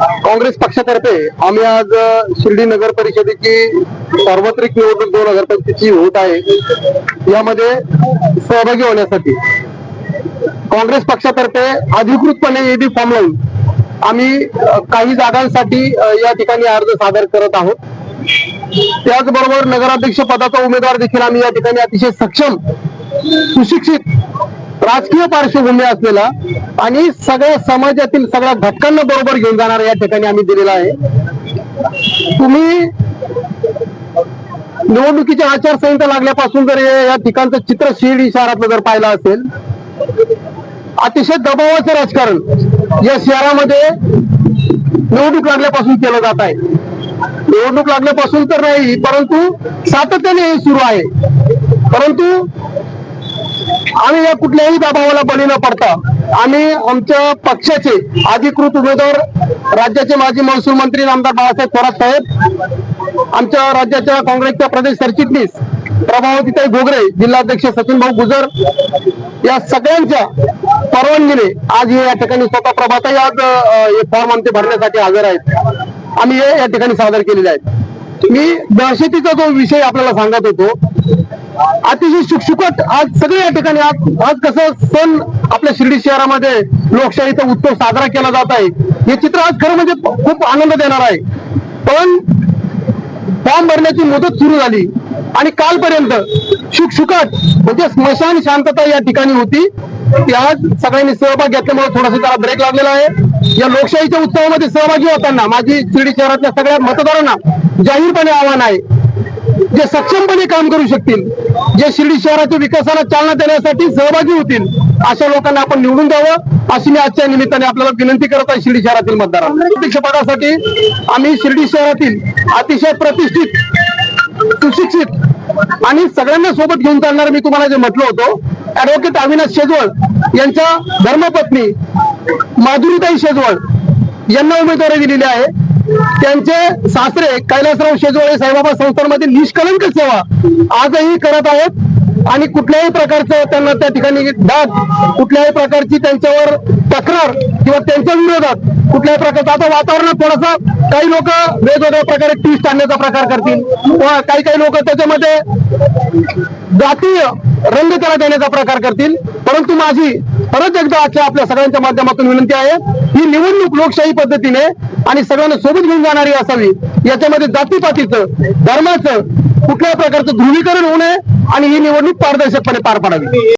काँग्रेस पक्षातर्फे आम्ही आज शिर्डी नगर परिषदेची सार्वत्रिक निवडणूक दोन हजार पंचवीसची होत आहे. यामध्ये सहभागी होण्यासाठी काँग्रेस पक्षातर्फे अधिकृतपणे ईडी फॉर्म लावून आम्ही काही जागांसाठी या ठिकाणी अर्ज सादर करत आहोत. त्याचबरोबर नगराध्यक्ष पदाचा उमेदवार देखील आम्ही या ठिकाणी अतिशय सक्षम सुशिक्षित राजकीय पार्श्वभूमी असलेला आणि सगळ्या समाजातील सगळ्या घटकांना बरोबर घेऊन जाणार या ठिकाणी आम्ही दिलेला आहे. तुम्ही निवडणुकीच्या आचारसंहिता लागल्यापासून जर या ठिकाणचं चित्र शिर्डी शहरातलं जर पाहिलं असेल अतिशय दबावाचं राजकारण या शहरामध्ये निवडणूक लागल्यापासून केलं जात आहे. निवडणूक लागल्यापासून तर नाही परंतु सातत्याने हे सुरू आहे. परंतु आम्ही या कुठल्याही दबावाला बळी न पडता आम्ही आमच्या पक्षाचे अधिकृत उमेदवार राज्याचे माजी महसूल मंत्री आमदार बाळासाहेब थोरात साहेब आमच्या राज्याच्या काँग्रेसच्या प्रदेश सरचिटणीस प्रभावतीताई घोगरे जिल्हाध्यक्ष सचिन भाऊ गुजर या सगळ्यांच्या परवानगीने आज हे या ठिकाणी स्वतः प्रभाताई आज हे फॉर्म आमचे भरण्यासाठी हजर आहेत. आम्ही हे या ठिकाणी सादर केलेले आहेत. मी दहशतीचा जो विषय आपल्याला सांगत होतो अतिशय शुकशुकट आज सगळे या ठिकाणी आज आज कसं सण आपल्या शिर्डी शहरामध्ये लोकशाहीचा उत्सव साजरा केला जात आहे. हे चित्र आज खरं म्हणजे खूप आनंद देणार आहे. पण फॉर्म भरण्याची मुदत सुरू झाली. आणि कालपर्यंत शुकशुकट म्हणजे स्मशान शांतता या ठिकाणी होती. ती आज सगळ्यांनी सहभाग घेतल्यामुळे थोडासा त्याला ब्रेक लागलेला आहे. या लोकशाहीच्या उत्सवामध्ये सहभागी होताना माझी शिर्डी शहरातल्या सगळ्या मतदारांना जाहीरपणे आव्हान आहे. जे सक्षमपणे काम करू शकतील जे शिर्डी शहराच्या विकासाला चालना देण्यासाठी सहभागी होतील अशा लोकांना आपण निवडून द्यावं अशी मी आजच्या निमित्ताने आपल्याला विनंती करत आहे शिर्डी शहरातील मतदारांना. आम्ही शिर्डी शहरातील अतिशय प्रतिष्ठित सुशिक्षित आणि सगळ्यांना सोबत घेऊन चालणार मी तुम्हाला जे म्हटलं होतं ऍडव्होकेट अविनाश शेजवळ यांच्या धर्मपत्नी माधुरीताई शेजवळ यांना उमेदवारी दिलेली आहे. त्यांचे सासरे कैलासराव शेजवळे साईबाबा संस्थांमध्ये निष्कलंक सेवा आजही करत आहेत. आणि कुठल्याही प्रकारचं त्यांना त्या ठिकाणी दाद कुठल्याही प्रकारची त्यांच्यावर तक्रार किंवा त्यांच्या विरोधात कुठल्याही प्रकारचं आता वातावरणात थोडासा काही लोक वेगवेगळ्या प्रकारे ट्विस्ट आणण्याचा प्रकार करतील. किंवा काही काही लोक त्याच्यामध्ये जातीय रंग त्याला देण्याचा प्रकार करतील. परंतु माझी परत एकदा आजच्या आपल्या सगळ्यांच्या माध्यमातून विनंती आहे. ही निवडणूक लोकशाही पद्धतीने आणि सगळ्यांना सोबत घेऊन जाणारी असावी. याच्यामध्ये जातीपातीचं धर्माचं कुठल्या प्रकारचं ध्रुवीकरण होऊ नये आणि ही निवडणूक पारदर्शकपणे पार पाडावी.